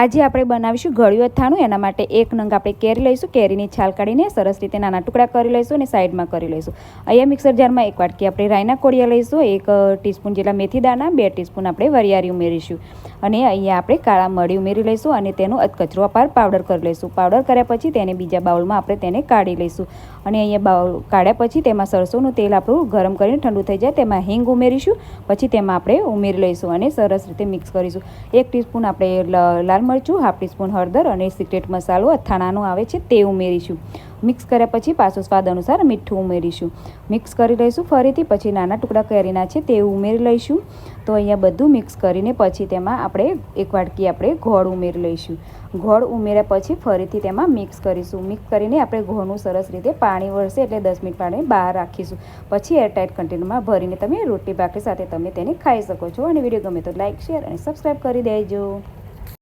આજે આપણે બનાવીશું ગળ્યું અથાણું. એના માટે એક નંગ આપણે કેરી લઈશું. કેરીની છાલ કાઢીને સરસ રીતે નાના ટુકડા કરી લઈશું અને સાઈડમાં કરી લઈશું. અહીંયા મિક્સર જારમાં એક વાટકી આપણે રાયના કોળિયા લઈશું. એક ટીસ્પૂન જેટલા મેથી દાણા, બે ટીસ્પૂન આપણે વરિયાળી ઉમેરીશું. અને અહીંયા આપણે કાળા મળી ઉમેરી લઈશું અને તેનો અધકચરો અપાર પાવડર કરી લઈશું. પાવડર કર્યા પછી તેને બીજા બાઉલમાં આપણે તેને કાઢી લઈશું. અને અહીંયા બાઉલ કાઢ્યા પછી તેમાં સરસોનું તેલ આપણું ગરમ કરીને ઠંડુ થઈ જાય. તેમાં હિંગ ઉમેરીશું. પછી તેમાં આપણે ઉમેરી લઈશું અને સરસ રીતે મિક્સ કરીશું. એક ટીસ્પૂન આપણે લાલ મરચું હાફ ટીસ્પૂન હળદર અને સિક્રેટ મસાલો અથાણાનો આવે છે તે ઉમેરીશું. મિક્સ કર્યા પછી પાછું સ્વાદ અનુસાર મીઠું ઉમેરીશું. મિક્સ કરી લઈશું ફરીથી, પછી નાના ટુકડા કેરીના છે તે ઉમેરી લઈશું. તો અહીંયા બધું મિક્સ કરીને પછી તેમાં આપણે એક વાટકી આપણે ગોળ ઉમેરી લઈશું. ગોળ ઉમેર્યા પછી ફરીથી તેમાં મિક્સ કરીશું. મિક્સ કરીને આપણે ગોળનું સરસ રીતે પાણી વળશે એટલે દસ મિનિટ પાણી બહાર રાખીશું. પછી એરટાઇટ કન્ટેનરમાં ભરીને તમે રોટી ભાખરી સાથે તમે તેને ખાઈ શકો છો. અને વીડિયો ગમે તો લાઇક શેર અને સબસ્ક્રાઈબ કરી દેજો.